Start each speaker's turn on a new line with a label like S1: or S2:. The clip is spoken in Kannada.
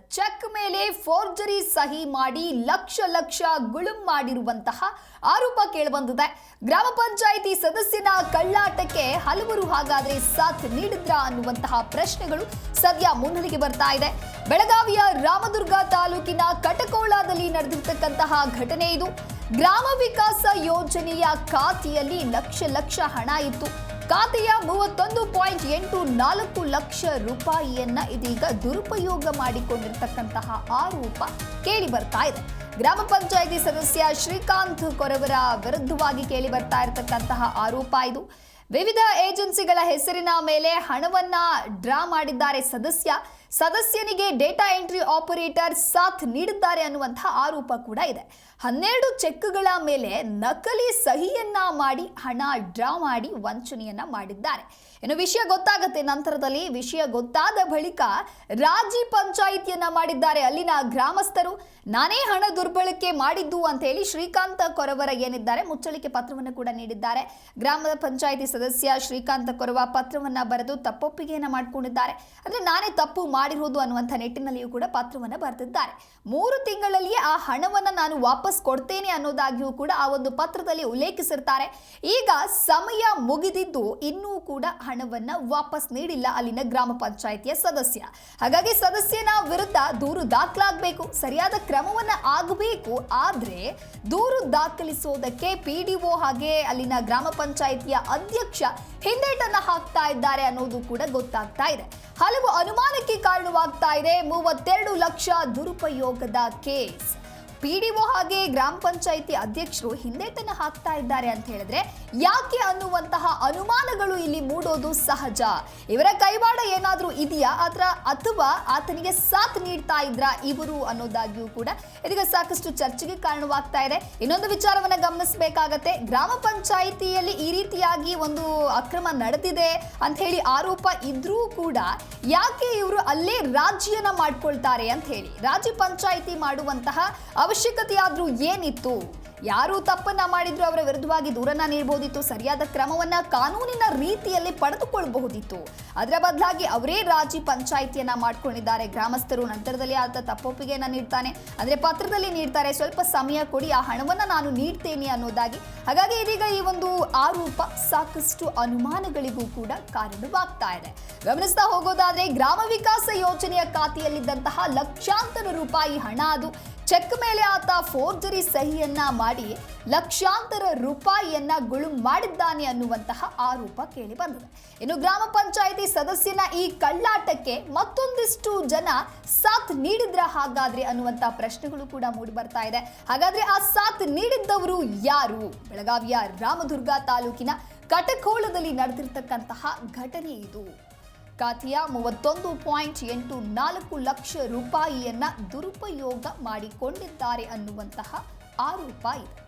S1: ಚೆಕ್ ಮೇಲೆ ಫೋರ್ಜರಿ ಸಹಿ ಮಾಡಿ ಲಕ್ಷ ಲಕ್ಷ ಗುಳುಂ ಮಾಡಿರುವಂತಹ ಆರೋಪ ಕೇಳಿಬಂದಿದೆ. ಗ್ರಾಮ ಪಂಚಾಯಿತಿ ಸದಸ್ಯನ ಕಳ್ಳಾಟಕ್ಕೆ ಹಲವರು ಹಾಗಾದ್ರೆ ಸಾಥ್ ನೀಡಿದ್ರ ಅನ್ನುವಂತಹ ಪ್ರಶ್ನೆಗಳು ಸದ್ಯ ಮುನ್ನೆಲೆಗೆ ಬರ್ತಾ ಇದೆ. ಬೆಳಗಾವಿಯ ರಾಮದುರ್ಗ ತಾಲೂಕಿನ ಕಟಕೋಳದಲ್ಲಿ ನಡೆದಿರ್ತಕ್ಕಂತಹ ಘಟನೆ ಇದು. ಗ್ರಾಮ ವಿಕಾಸ ಯೋಜನೆಯ ಖಾತೆಯಲ್ಲಿ ಲಕ್ಷ ಲಕ್ಷ ಹಣ ಇತ್ತು. ಖಾತೆಯ ಮೂವತ್ತೊಂದು ಪಾಯಿಂಟ್ ಎಂಟು ನಾಲ್ಕು ಲಕ್ಷ ರೂಪಾಯಿಯನ್ನ ಇದೀಗ ದುರುಪಯೋಗ ಮಾಡಿಕೊಂಡಿರ್ತಕ್ಕಂತಹ ಆರೋಪ ಕೇಳಿ ಬರ್ತಾ ಇದೆ. ಗ್ರಾಮ ಪಂಚಾಯಿತಿ ಸದಸ್ಯ ಶ್ರೀಕಾಂತ್ ಕೊರವರ ವಿರುದ್ಧವಾಗಿ ಕೇಳಿ ಬರ್ತಾ ಇರತಕ್ಕಂತಹ ಆರೋಪ ಇದು. ವಿವಿಧ ಏಜೆನ್ಸಿಗಳ ಹೆಸರಿನ ಮೇಲೆ ಹಣವನ್ನ ಡ್ರಾ ಮಾಡಿದ್ದಾರೆ ಸದಸ್ಯ. ಸದಸ್ಯನಿಗೆ ಡೇಟಾ ಎಂಟ್ರಿ ಆಪರೇಟರ್ ಸಾಥ್ ನೀಡಿದ್ದಾರೆ ಅನ್ನುವಂಥ ಆರೋಪ ಕೂಡ ಇದೆ. ಹನ್ನೆರಡು ಚೆಕ್ಗಳ ಮೇಲೆ ನಕಲಿ ಸಹಿಯನ್ನ ಮಾಡಿ, ಹಣ ಡ್ರಾ ಮಾಡಿ ವಂಚನೆಯನ್ನ ಮಾಡಿದ್ದಾರೆ. ಇನ್ನು ವಿಷಯ ಗೊತ್ತಾಗುತ್ತೆ, ನಂತರದಲ್ಲಿ ವಿಷಯ ಗೊತ್ತಾದ ಬಳಿಕ ರಾಜಿ ಪಂಚಾಯಿತಿಯನ್ನ ಮಾಡಿದ್ದಾರೆ. ಅಲ್ಲಿನ ಗ್ರಾಮಸ್ಥರು, ನಾನೇ ಹಣ ದುರ್ಬಳಕೆ ಮಾಡಿದ್ದು ಅಂತ ಹೇಳಿ ಶ್ರೀಕಾಂತ ಕೊರವರ ಏನಿದ್ದಾರೆ ಮುಚ್ಚಳಿಕೆ ಪತ್ರವನ್ನು ಕೂಡ ನೀಡಿದ್ದಾರೆ. ಗ್ರಾಮದ ಪಂಚಾಯಿತಿ ಸದಸ್ಯ ಶ್ರೀಕಾಂತ ಕೊರವ ಪತ್ರವನ್ನ ಬರೆದು ತಪ್ಪೊಪ್ಪಿಗೆಯನ್ನ ಮಾಡಿಕೊಂಡಿದ್ದಾರೆ. ಅಂದ್ರೆ ನಾನೇ ತಪ್ಪು ಮಾಡಿರೋದು ಅನ್ನುವಂಥ ನಿಟ್ಟಿನಲ್ಲಿಯೂ ಕೂಡ ಪತ್ರವನ್ನು ಬರೆದಿದ್ದಾರೆ. ಮೂರು ತಿಂಗಳಲ್ಲಿಯೇ ಆ ಹಣವನ್ನ ನಾನು ವಾಪಸ್ ಕೊಡ್ತೇನೆ ಅನ್ನೋದಾಗಿಯೂ ಕೂಡ ಆ ಒಂದು ಪತ್ರದಲ್ಲಿ ಉಲ್ಲೇಖಿಸಿರ್ತಾರೆ. ಈಗ ಸಮಯ ಮುಗಿದಿದ್ದು ಇನ್ನೂ ಕೂಡ ಹಣವನ್ನ ವಾಪಸ್ ನೀಡಿಲ್ಲ ಅಲ್ಲಿನ ಗ್ರಾಮ ಪಂಚಾಯಿತಿಯ ಸದಸ್ಯ. ಹಾಗಾಗಿ ಸದಸ್ಯನ ವಿರುದ್ಧ ದೂರು ದಾಖಲಾಗಬೇಕು, ಸರಿಯಾದ ಕ್ರಮವನ್ನ ಆಗಬೇಕು, ಆದ್ರೆ ದೂರು ದಾಖಲಿಸೋದಕ್ಕೆ ಪಿಡಿಒ ಹಾಗೆ ಅಲ್ಲಿನ ಗ್ರಾಮ ಪಂಚಾಯಿತಿಯ ಅಧ್ಯಕ್ಷ ಹಿಂದೇಟನ್ನು ಹಾಕ್ತಾ ಇದ್ದಾರೆ ಅನ್ನೋದು ಕೂಡ ಗೊತ್ತಾಗ್ತಾ ಇದೆ. ಹಲವು ಅನುಮಾನಕ್ಕೆ ಕಾರಣವಾಗ್ತಾ ಇದೆ. ಮೂವತ್ತೆರಡು ಲಕ್ಷ ದುರುಪಯೋಗದ ಕೇಸ್. ಪಿಡಿಒ ಹಾಗೆ ಗ್ರಾಮ ಪಂಚಾಯಿತಿ ಅಧ್ಯಕ್ಷರು ಹಿಂದೇಟನ್ನ ಹಾಕ್ತಾ ಇದ್ದಾರೆ ಅಂತ ಹೇಳಿದ್ರೆ ಯಾಕೆ ಅನ್ನುವಂತಹ ಅನುಮಾನಗಳು ಇಲ್ಲಿ ಮೂಡೋದು ಸಹಜ? ಇವರ ಕೈವಾಡ ಏನಾದ್ರೂ ಇದೆಯಾ? ಅದರ ಅಥವಾ ಆತನಿಗೆ ಸಾಥ್ ನೀಡ್ತಾ ಇದ್ರ ಇವರು ಅನ್ನೋದಾಗಿಯೂ ಕೂಡ ಇದೀಗ ಸಾಕಷ್ಟು ಚರ್ಚೆಗೆ ಕಾರಣವಾಗ್ತಾ ಇದೆ. ಇನ್ನೊಂದು ವಿಚಾರವನ್ನ ಗಮನಿಸಬೇಕಾಗತ್ತೆ. ಗ್ರಾಮ ಪಂಚಾಯಿತಿಯಲ್ಲಿ ಈ ರೀತಿಯಾಗಿ ಒಂದು ಅಕ್ರಮ ನಡೆದಿದೆ ಅಂತ ಹೇಳಿ ಆರೋಪ ಇದ್ರೂ ಕೂಡ ಯಾಕೆ ಇವರು ಅಲ್ಲೇ ರಾಜ್ಯನ ಮಾಡ್ಕೊಳ್ತಾರೆ ಅಂತ ಹೇಳಿ. ರಾಜ್ಯ ಪಂಚಾಯಿತಿ ಮಾಡುವಂತಹ ಅವಶ್ಯಕತೆ ಆದ್ರೂ ಏನಿತ್ತು? ಯಾರು ತಪ್ಪನ್ನ ಮಾಡಿದ್ರು ಅವರ ವಿರುದ್ಧವಾಗಿ ದೂರನ್ನ ನೀಡಬಹುದಿತ್ತು ಸರಿಯಾದ ಕ್ರಮವನ್ನ ಕಾನೂನಿನ ರೀತಿಯಲ್ಲಿ ಪಡೆದುಕೊಳ್ಳಬಹುದಿತ್ತು. ಅದರ ಬದಲಾಗಿ ಅವರೇ ರಾಜಿ ಪಂಚಾಯಿತಿಯನ್ನ ಮಾಡ್ಕೊಂಡಿದ್ದಾರೆ. ಗ್ರಾಮಸ್ಥರು ನಂತರದಲ್ಲಿ ಆದ ತಪ್ಪೊಪ್ಪಿಗೆಯನ್ನ ನೀಡ್ತಾನೆ. ಅಂದ್ರೆ ಪತ್ರದಲ್ಲಿ ನೀಡ್ತಾರೆ, ಸ್ವಲ್ಪ ಸಮಯ ಕೊಡಿ, ಆ ಹಣವನ್ನ ನಾನು ನೀಡ್ತೇನೆ ಅನ್ನೋದಾಗಿ. ಹಾಗಾಗಿ ಇದೀಗ ಈ ಒಂದು ಆರೋಪ ಸಾಕಷ್ಟು ಅನುಮಾನಗಳಿಗೂ ಕೂಡ ಕಾರಣವಾಗ್ತಾ ಇದೆ. ಗಮನಿಸ್ತಾ ಹೋಗೋದಾದ್ರೆ, ಗ್ರಾಮ ವಿಕಾಸ ಯೋಜನೆಯ ಖಾತೆಯಲ್ಲಿದ್ದಂತಹ ಲಕ್ಷಾಂತರ ರೂಪಾಯಿ ಹಣ ಅದು ಚೆಕ್ ಮೇಲೆ ಆತ ಫೋರ್ಜರಿ ಸಹಿಯನ್ನ ಮಾಡಿ ಲಕ್ಷಾಂತರ ರೂಪಾಯಿಯನ್ನ ಗುಳು ಮಾಡಿದ್ದಾನೆ ಅನ್ನುವಂತಹ ಆರೋಪ ಕೇಳಿ ಬಂದಿದೆ. ಇನ್ನು ಗ್ರಾಮ ಪಂಚಾಯಿತಿ ಸದಸ್ಯನ ಈ ಕಳ್ಳಾಟಕ್ಕೆ ಮತ್ತೊಂದಿಷ್ಟು ಜನ ಸಾಥ್ ನೀಡಿದ್ರ ಹಾಗಾದ್ರೆ ಅನ್ನುವಂತ ಪ್ರಶ್ನೆಗಳು ಕೂಡ ಮೂಡಿ ಬರ್ತಾ ಇದೆ. ಹಾಗಾದ್ರೆ ಆ ಸಾಥ್ ನೀಡಿದ್ದವರು ಯಾರು? ಬೆಳಗಾವಿಯ ರಾಮದುರ್ಗ ತಾಲೂಕಿನ ಕಟಕೋಳದಲ್ಲಿ ನಡೆದಿರ್ತಕ್ಕಂತಹ ಘಟನೆ ಇದು. ಖಾತೆಯ ಮೂವತ್ತೊಂದು ಪಾಯಿಂಟ್ ಎಂಟು ನಾಲ್ಕು ಲಕ್ಷ ರೂಪಾಯಿಯನ್ನ ದುರುಪಯೋಗ ಮಾಡಿಕೊಂಡಿದ್ದಾರೆ ಅನ್ನುವಂತಹ ಆರೋಪ ಇದೆ.